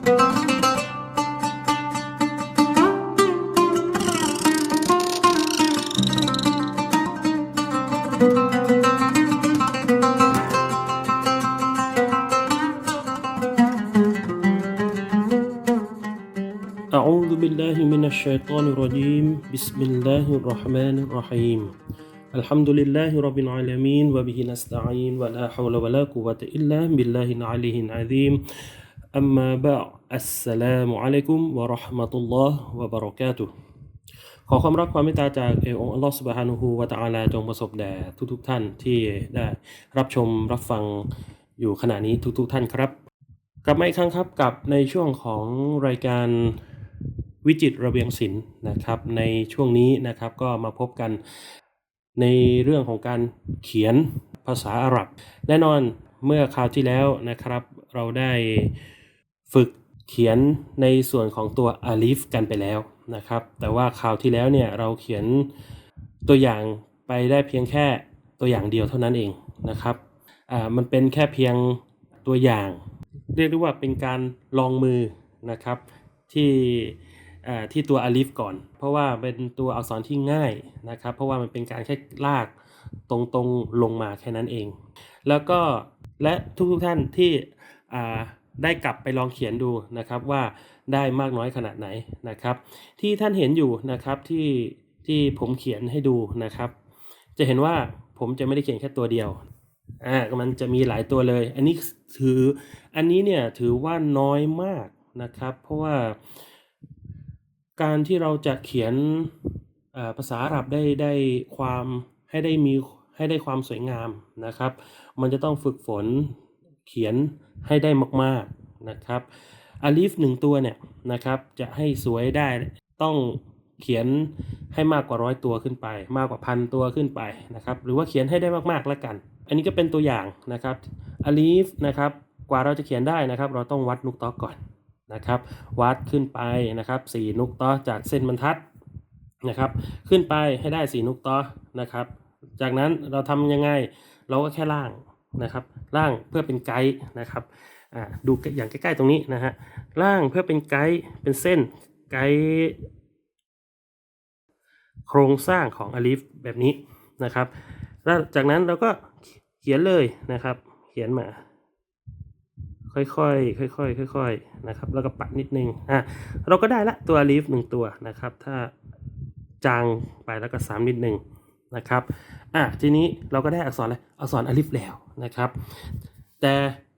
أعوذ بالله من الشيطان الرجيم. بسم الله الرحمن الرحيم. الحمد لله رب العالمين وبه نستعين ولا حول ولا قوة إلا بالله العلي العظيم. أما بعد السلام عليكم ورحمة الله وبركاته ขอความรักความเมตตาจากเอองค์อัลลอฮฺสุบฮานุฮูวะตะอาลาจงประสบแด่ทุกๆท่านที่ได้รับชมรับฟังอยู่ขณะนี้ทุกๆท่านครับ กลับมาอีกครั้งครับกับในช่วงของรายการวิจิตรระเบียงศิลป์นะครับ ในช่วงนี้นะครับก็มาพบกันในเรื่องของการเขียนภาษาอาหรับ แน่นอนเมื่อคราวที่แล้วนะครับ เราได้ ฝึกเขียนในส่วนของตัวอาลิฟกันไปแล้วนะครับ แต่ว่าคราวที่แล้วเนี่ยเราเขียนตัวอย่างไปได้เพียงแค่ตัวอย่างเดียวเท่านั้นเองนะครับอ่ามันเป็นแค่เพียงตัวอย่าง เรียกได้ว่าเป็นการลองมือนะครับที่ที่ตัวอลิฟก่อน เพราะว่าเป็นตัวอักษรที่ง่ายนะครับ เพราะว่ามันเป็นการแค่ลากตรงๆลงมาแค่นั้นเอง แล้วก็และทุกๆท่านที่อ่า ได้กลับไปลองเขียนดูนะครับว่าได้มากน้อยขนาดไหนนะครับ ที่ท่านเห็นอยู่นะครับที่ที่ผมเขียนให้ดูนะครับ จะเห็นว่าผมจะไม่ได้เขียนแค่ตัวเดียวอ่ามันจะมีหลายตัวเลย อันนี้ถืออันนี้เนี่ยถือว่าน้อยมากนะครับ เพราะว่าการที่เราจะเขียนภาษาอาหรับได้ได้ความให้ได้มีให้ได้ความสวยงามนะครับ มันจะต้องฝึกฝน เขียนให้ได้มากๆนะครับอาลิฟหนึ่งตัวเนี่ยนะครับจะให้สวยได้ต้องเขียนให้มากกว่าร้อยตัวขึ้นไป มากกว่าพันตัวขึ้นไปนะครับหรือว่าเขียนให้ได้มากๆแล้วกัน อันนี้ก็เป็นตัวอย่างนะครับอาลิฟนะครับกว่าเราจะเขียนได้นะครับ เราต้องวัดนุกตอก่อนนะครับ วัดขึ้นไปนะครับสี่นุกตอจากเส้นบรรทัดนะครับ ขึ้นไปให้ได้สี่นุกตอนะครับ จากนั้นเราทำยังไงเราก็แค่ล่าง นะครับล่างเพื่อเป็นไกด์นะครับดูอย่างใกล้ๆตรงนี้นะฮะล่างเพื่อเป็นไกด์เป็นเส้นไกด์โครงสร้างของอลิฟแบบนี้นะครับแล้วจากนั้นเราก็เขียนเลยนะครับ เขียนมา ค่อยๆค่อยๆค่อยๆนะครับ แล้วก็ปัดนิดนึงอะเราก็ได้ละตัวอลิฟหนึ่งตัวนะครับ ถ้าจางไปแล้วก็สามนิดนึง นะครับอะทีนี้เราก็ได้อักษรอะไรอักษรอลิฟแล้วนะครับ แต่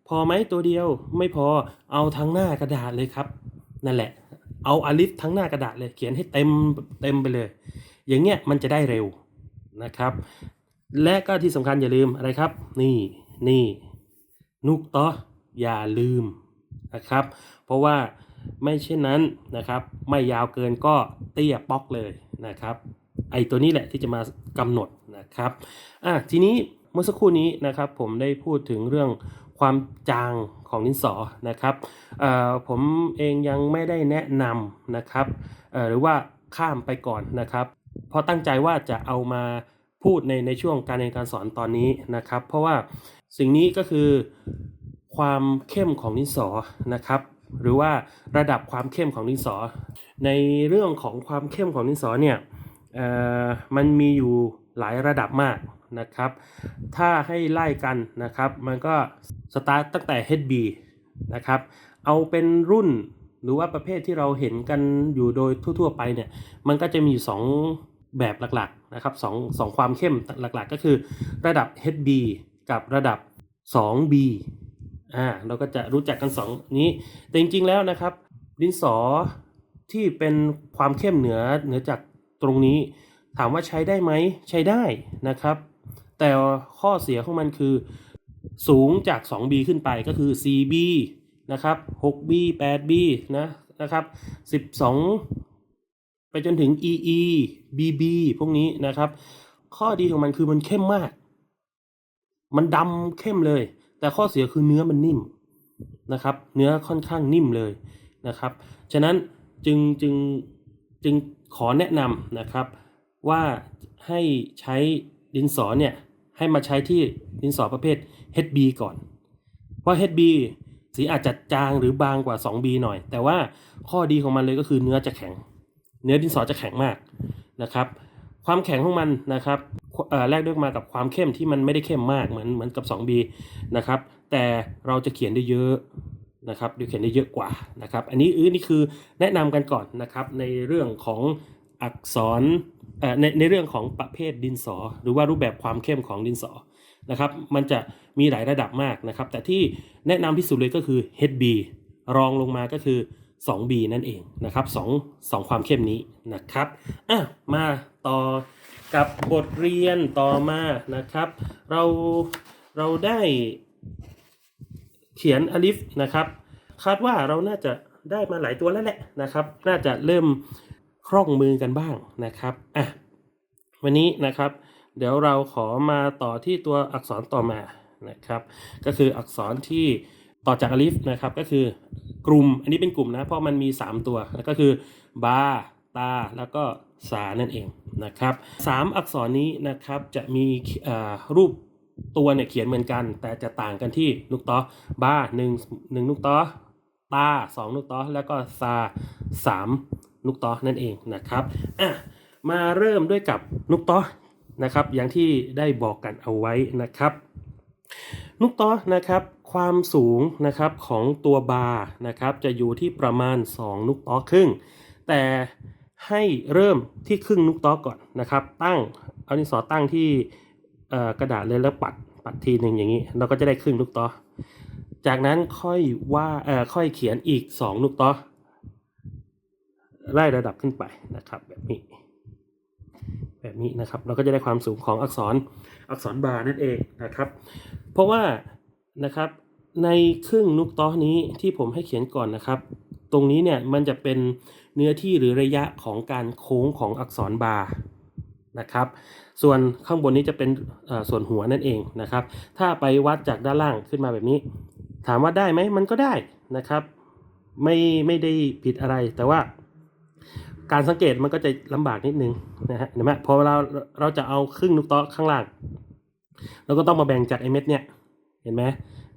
พอไหมตัวเดียวไม่พอเอาทั้งหน้ากระดาษเลยครับ นั่นแหละ เอาอลิฟทั้งหน้ากระดาษเลย เขียนให้เต็มเต็มไปเลย อย่างเงี้ยมันจะได้เร็วนะครับ และก็ที่สำคัญอย่าลืมอะไรครับ นี่นี่นุกตออย่าลืมนะครับ เพราะว่าไม่เช่นนั้นนะครับ ไม่ยาวเกินก็เตี้ยป๊อกเลยนะครับ ไอตัวนี้แหละที่จะมากำหนดนะครับอะทีนี้เมื่อสักครู่นี้นะครับผมได้พูดถึงเรื่องความจางของดินสอนะครับผมเองยังไม่ได้แนะนำนะครับหรือว่าข้ามไปก่อนนะครับ เพราะตั้งใจว่าจะเอามาพูดในในช่วงการเรียนการสอนตอนนี้นะครับ เพราะว่าสิ่งนี้ก็คือความเข้มของดินสอนะครับ หรือว่าระดับความเข้มของดินสอ ในเรื่องของความเข้มของดินสอเนี่ย มันมีอยู่หลายระดับมากนะครับ ถ้าให้ไล่กันนะครับ มันก็สตาร์ตตั้งแต่ HB นะครับ เอาเป็นรุ่นหรือว่าประเภทที่เราเห็นกันอยู่โดยทั่ว ๆ ไปเนี่ย มันก็จะมีอยู่สองแบบหลักๆนะครับสองสองความเข้มหลักๆ ก็คือระดับ HB กับระดับ 2B อ่าเราก็จะรู้จักกันสองนี้ แต่จริงๆแล้วนะครับ ดินสอที่เป็นความเข้มเหนือเหนือจาก ตรงนี้ถามว่าใช้ได้ไหมใช้ได้นะครับ แต่ข้อเสียของมันคือสูงจาก 2B ขึ้นไปก็คือ 4B นะครับ 6B 8B นะนะครับ12 ไปจนถึง EE BB พวกนี้นะครับ ข้อดีของมันคือมันเข้มมาก มันดำเข้มเลย แต่ข้อเสียคือเนื้อมันนิ่มนะครับ เนื้อค่อนข้างนิ่มเลยนะครับ ฉะนั้นจึงจึงจึง ขอแนะนำนะครับว่าให้ใช้ดินสอเนี่ยให้มาใช้ที่ดินสอประเภท HB ก่อน เพราะ HB สีอาจจะจางหรือบางกว่า 2B หน่อย แต่ว่าข้อดีของมันเลยก็คือเนื้อจะแข็ง เนื้อดินสอจะแข็งมากนะครับ ความแข็งของมันนะครับเออแลกด้วยมากับความเข้มที่มันไม่ได้เข้มมากเหมือนเหมือนกับ 2B นะครับ แต่เราจะเขียนได้เยอะ นะครับดี๋ยวเขียนได้เยอะกว่านะครับอันนี้อื้อนี่คือแนะนำกันก่อนนะครับในเรื่องของอักษรเอ่อในในเรื่องของประเภทดินสอ หรือว่ารูปแบบความเข้มของดินสอนะครับมันจะมีหลายระดับมากนะครับ แต่ที่แนะนำที่สุดเลยก็คือ HB รองลงมาก็คือ 2B นั่นเองนะครับสองสองความเข้มนี้นะครับอะมาต่อกับบทเรียนต่อมานะครับ เราเราได้ เขียนอลิฟนะครับ คาดว่าเราน่าจะได้มาหลายตัวแล้วแหละนะครับ น่าจะเริ่มคล่องมือกันบ้างนะครับอะวันนี้นะครับ เดี๋ยวเราขอมาต่อที่ตัวอักษรต่อมานะครับ ก็คืออักษรที่ต่อจากอลิฟนะครับก็คือกลุ่มอันนี้เป็นกลุ่มนะ เพราะมันมี 3 ตัวก็คือบาตา แล้วก็สานั่นเองนะครับสามอักษรนี้นะครับจะมีรูป ตัวเนี่ยเขียนเหมือนกัน แต่จะต่างกันที่ลูกต้อบาหนึ่งหนึ่งลูกต้อตาสองลูกต้อแล้วก็ซาสามลูกต้อนั่นเองนะครับอะมาเริ่มด้วยกับลูกต้อนะครับ อย่างที่ได้บอกกันเอาไว้นะครับนุกต้อนะครับความสูงนะครับของตัวบาร์นะครับจะอยู่ที่ประมาณ2นุกต้อครึ่ง แต่ให้เริ่มที่ครึ่งนุกต้อก่อนนะครับ ตั้งเอาดินสอตั้งที่ กระดาษเลยแล้วปัดปัดทีหนึ่งอย่างนี้ เราก็จะได้ครึ่งนุกต้อจากนั้นค่อยว่าเอ่อค่อยเขียนอีก2นุกต้อไล่ระดับขึ้นไปนะครับ แบบนี้ แบบนี้นะครับ เราก็จะได้ความสูงของอักษรอักษรบาร์นั่นเองนะครับ เพราะว่านะครับในครึ่งนุกต้อนี้ที่ผมให้เขียนก่อนนะครับ ตรงนี้เนี่ยมันจะเป็นเนื้อที่หรือระยะของการโค้งของอักษรบาร์นะครับ ส่วนข้างบนนี้จะเป็นส่วนหัวนั่นเองนะครับ ถ้าไปวัดจากด้านล่างขึ้นมาแบบนี้ ถามว่าได้ไหมมันก็ได้นะครับ ไม่ไม่ได้ผิดอะไรแต่ว่าการสังเกตมันก็จะลำบากนิดนึงนะฮะเห็นไหมพอเราเราจะเอาครึ่งนุกโต๊ะข้างล่างเราก็ต้องมาแบ่งจากไอเม็ดเนี่ยเห็นไหม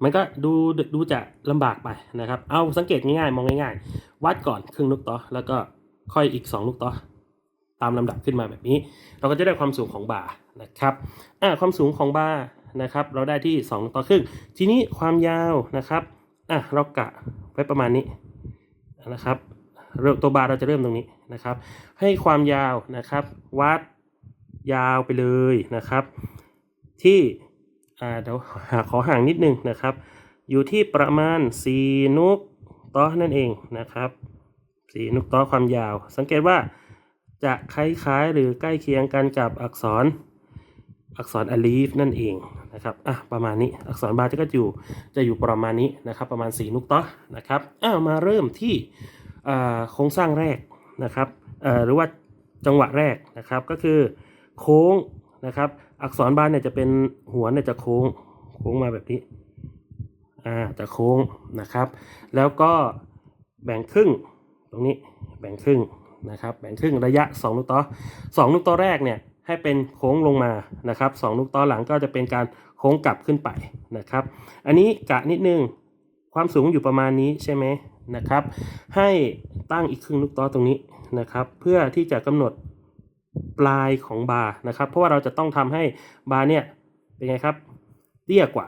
มันก็ดูดูจะลำบากไปนะครับ เอาสังเกตง่ายๆ มองง่ายๆ วัดก่อนครึ่งนุกโต๊ะแล้วก็ค่อยอีก 2 ลูกโต๊ะ ตามลำดับขึ้นมาแบบนี้ เราก็จะได้ความสูงของบาร์นะครับอ่าความสูงของบาร์นะครับเราได้ที่ 2ต๊ะครึ่ง ทีนี้ความยาวนะครับอะเรากะไว้ประมาณนี้นะครับเริ่มตัวบาร์เราจะเริ่มตรงนี้นะครับ ให้ความยาวนะครับ วัดยาวไปเลยนะครับ ที่อ่าเดี๋ยวหาขอห่างนิดนึงนะครับ อยู่ที่ประมาณ 4 นุกต้อนั่นเองนะครับ 4 นุกต้อความยาว สังเกตว่า จะคล้ายๆหรือใกล้เคียงกันกับอักษรอักษรอลีฟนั่นเองนะครับอะประมาณนี้อักษรบาร์จะอยู่จะอยู่ประมาณนี้นะครับประมาณ 4 นุกต้อนะครับอ้าวมาเริ่มที่โครงสร้างแรกนะครับหรือว่าจังหวะแรกนะครับก็คือโค้งนะครับอักษรบาเนี่ยจะเป็นหัวเนี่ยจะโค้งโค้งมาแบบนี้อ่าจะโค้งนะครับ แล้วก็แบ่งครึ่งตรงนี้แบ่งครึ่ง นะครับแบ่งครึ่งระยะ 2 ลูกต้อ2ลูกต้อแรกเนี่ยให้เป็นโค้งลงมานะครับ2ลูกต้อหลังก็จะเป็นการโค้งกลับขึ้นไปนะครับ อันนี้กะนิดนึงความสูงอยู่ประมาณนี้ใช่ไหมนะครับ ให้ตั้งอีกครึ่งลูกต้อตรงนี้นะครับ เพื่อที่จะกำหนดปลายของบาร์นะครับ เพราะว่าเราจะต้องทำให้บาร์เนี่ยเป็นไงครับเตี้ยกว่า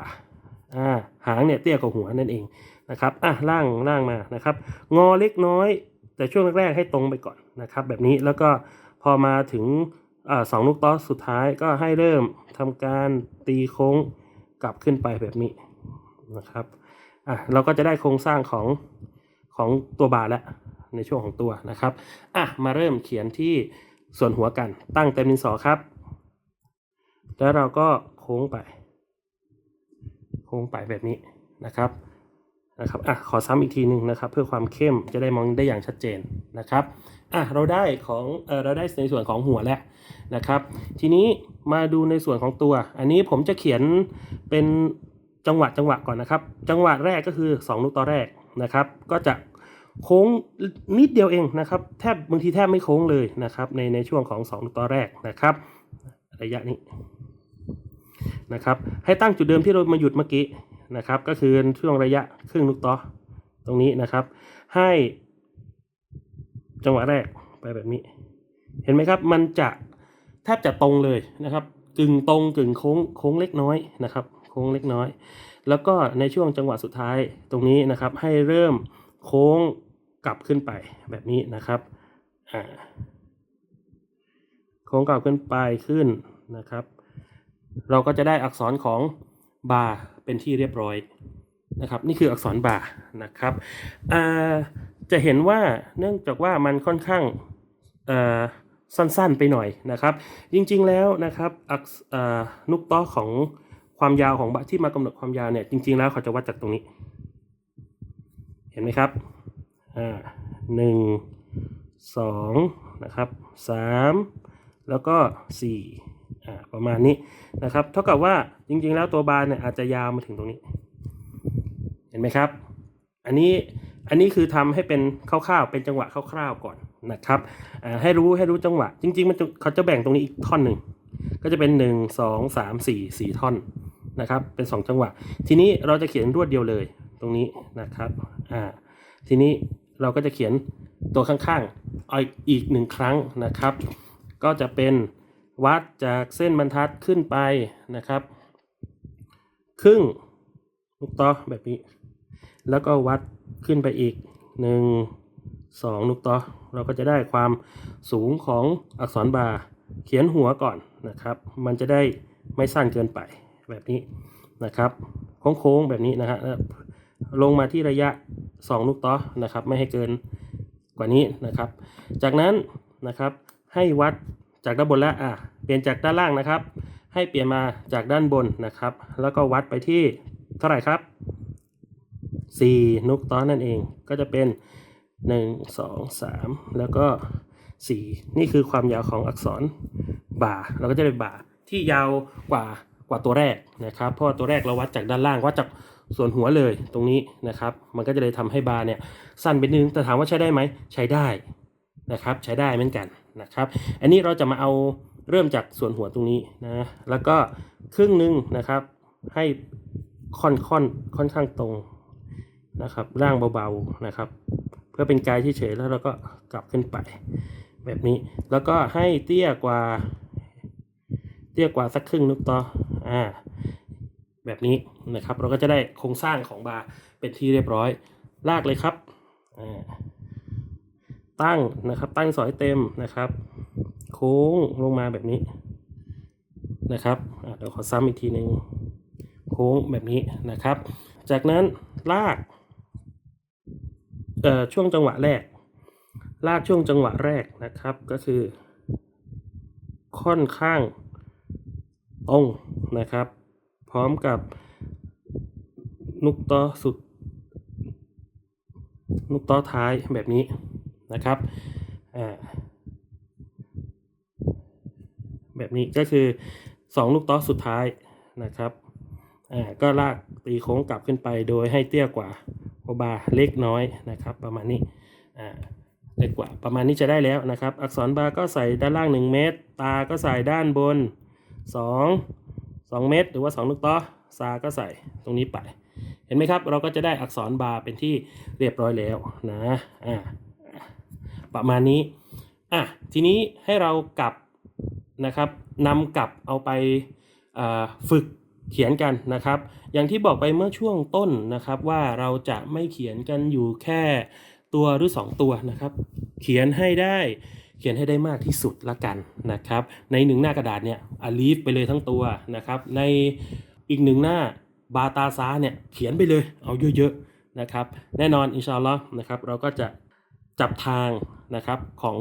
อ่าหางเนี่ยเตี้ยกว่าหัวนั่นเองนะครับอะล่างล่างมานะครับ งอเล็กน้อย แต่ช่วงแรกๆให้ตรงไปก่อน นะครับแบบนี้แล้วก็พอมาถึงอสองลูกต้อสุดท้ายก็ให้เริ่มทำการตีโค้งกลับขึ้นไปแบบนี้นะครับอะเราก็จะได้โครงสร้างของของตัวบาร์แล้วในช่วงของตัวนะครับอะมาเริ่มเขียนที่ส่วนหัวกันตั้งเต็มดินสอครับ แล้วเราก็โค้งไป โค้งไปแบบนี้นะครับ นะครับอะขอซ้ำอีกทีหนึ่งนะครับ เพื่อความเข้มจะได้มองได้อย่างชัดเจนนะครับอะเราได้ของเออเราได้ในส่วนของหัวแล้วนะครับ ทีนี้มาดูในส่วนของตัว อันนี้ผมจะเขียนเป็นจังหวะจังหวะก่อนนะครับ จังหวะแรกก็คือ 2 ลูกต่อแรกนะครับ ก็จะโค้งนิดเดียวเองนะครับ แทบบางทีแทบไม่โค้งเลยนะครับในในช่วงของ2ลูกต่อแรกนะครับ ระยะนี้นะครับ ให้ตั้งจุดเดิมที่เรามาหยุดเมื่อกี้ นะครับ ก็คือช่วงระยะครึ่งนุกตอตรงนี้นะครับ ให้จังหวะแรกไปแบบนี้ เห็นไหมครับ มันจะแทบจะตรงเลยนะครับ กึ่งตรงกึ่งโค้งโค้งเล็กน้อยนะครับ โค้งเล็กน้อย แล้วก็ในช่วงจังหวะสุดท้ายตรงนี้นะครับ ให้เริ่มโค้งกลับขึ้นไปแบบนี้นะครับอ่าโค้งกลับขึ้นไปขึ้นนะครับ เราก็จะได้อักษรของ บาเป็นที่เรียบร้อยนะครับ นี่คืออักษรบานะครับจะเห็นว่าเนื่องจากว่ามันค่อนข้างสั้นๆไปหน่อยนะครับ จริงๆแล้วนะครับอักเอ่อนุกต้อของความยาวของบะที่มากำหนดความยาวเนี่ยจริง ๆแล้วเขาจะวัดจากตรงนี้ เห็นไหมครับอ่าหนึ่งสองนะครับสามแล้วก็สี่ ประมาณนี้นะครับ เท่ากับว่าจริงๆ แล้วตัวบาร์เนี่ยอาจจะยาวมาถึงตรงนี้ เห็นไหมครับ อันนี้อันนี้คือทำให้เป็นคร่าวๆ เป็นจังหวะคร่าวๆก่อนนะครับให้รู้ให้รู้จังหวะ จริง ๆ มันเขาจะแบ่งตรงนี้อีกท่อนหนึ่งก็จะเป็นหนึ่งสองสามสี่สี่ท่อนนะครับ เป็นสองจังหวะ ทีนี้เราจะเขียนรวดเดียวเลยตรงนี้นะครับอ่าทีนี้เราก็จะเขียนตัวข้างๆออีกหนึ่งครั้งนะครับ ก็จะเป็น วัดจากเส้นบรรทัดขึ้นไปนะครับ ครึ่งลูกต่อแบบนี้ แล้วก็วัดขึ้นไปอีกหนึ่งสองลูกต่อเราก็จะได้ความสูงของอักษรบาร์เขียนหัวก่อนนะครับ มันจะได้ไม่สั้นเกินไปแบบนี้นะครับโค้งๆแบบนี้นะฮะแล้วลงมาที่ระยะ 2 ลูกต่อนะครับ ไม่ให้เกินกว่านี้นะครับ จากนั้นนะครับให้วัด จากด้านบนแล้วอะเปลี่ยนจากด้านล่างนะครับ ให้เปลี่ยนมาจากด้านบนนะครับ แล้วก็วัดไปที่เท่าไหร่ครับ 4 นุกต้อนนั่นเองก็จะเป็น 1 2 3 แล้วก็ 4 นี่คือความยาวของอักษรบ่าเราก็จะได้บ่าที่ยาวกว่ากว่าตัวแรกนะครับ เพราะว่าตัวแรกเราวัดจากด้านล่างวัดจากส่วนหัวเลยตรงนี้นะครับ มันก็จะเลยทำให้บาเนี่ยสั้นไปนิดนึงแต่ถามว่าใช้ได้ไหมใช้ได้นะครับ ใช้ได้เหมือนกัน นะครับ อันนี้เราจะมาเอาเริ่มจากส่วนหัวตรงนี้นะ แล้วก็ครึ่งหนึ่งนะครับ ให้ค่อนค่อนค่อนข้างตรงนะครับ ร่างเบาๆนะครับ เพื่อเป็นกายเฉยๆแล้วเราก็กลับขึ้นไป แบบนี้ แล้วก็ให้เตี้ยกว่า เตี้ยกว่าสักครึ่งนุกต่ออ่าแบบนี้นะครับ เราก็จะได้โครงสร้างของบาร์เป็นที่เรียบร้อย ลากเลยครับอ่า ตั้งนะครับ ตั้งสอยเต็มนะครับ โค้งลงมาแบบนี้นะครับเดี๋ยวขอซ้ำอีกทีหนึ่งโค้งแบบนี้นะครับ จากนั้นลากเอ่อช่วงจังหวะแรก ลากช่วงจังหวะแรกนะครับก็คือ ค่อนข้างตรงนะครับ พร้อมกับนุกต้อสุด นุกต้อท้ายแบบนี้ นะครับแบบนี้ก็คือ 2 ลูกต้อสุดท้ายนะครับก็ลากตีโค้งกลับขึ้นไปโดยให้เตี้ยกว่าโอบาเล็กน้อยนะครับ ประมาณนี้เล็กกว่าประมาณนี้จะได้แล้วนะครับ อักษรบาก็ใส่ด้านล่าง 1 เมตร ตาก็ใส่ด้านบน 2 2 เมตร หรือว่า 2 ลูกต้อซาก็ใส่ตรงนี้ไป เห็นไหมครับ เราก็จะได้อักษรบาร์เป็นที่เรียบร้อยแล้วนะอ่า ประมาณนี้อะทีนี้ให้เรากลับนะครับนำกลับเอาไปฝึกเขียนกันนะครับ อย่างที่บอกไปเมื่อช่วงต้นนะครับว่าเราจะไม่เขียนกันอยู่แค่ตัวหรือ 2 ตัวนะครับ เขียนให้ได้เขียนให้ได้มากที่สุดละกันนะครับ ในหนึ่งหน้ากระดาษเนี่ยอลีฟไปเลยทั้งตัวนะครับ ในอีกหนึ่งหน้าบาตาซาเนี่ยเขียนไปเลยเอาเยอะๆนะครับ แน่นอนอินชาอัลลอฮ์นะครับเราก็จะ จับทางนะครับของ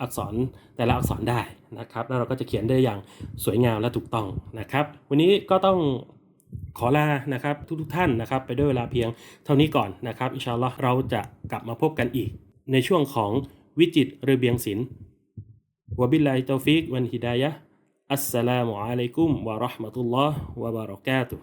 อักษรแต่ละอักษรได้นะครับ แล้วเราก็จะเขียนได้อย่างสวยงามและถูกต้องนะครับ วันนี้ก็ต้องขอลานะครับทุกๆท่านนะครับ ไปด้วยเวลาเพียงเท่านี้ก่อนนะครับอินชาอัลลอฮ์เราจะกลับมาพบกันอีก ในช่วงของวิจิตระเบียงศิลป์วบิลลาฮิตอฟิกวันฮิดายะอัสสลามุอะลัยกุมวะราะห์มะตุลลอฮ์วะบารอกาตุ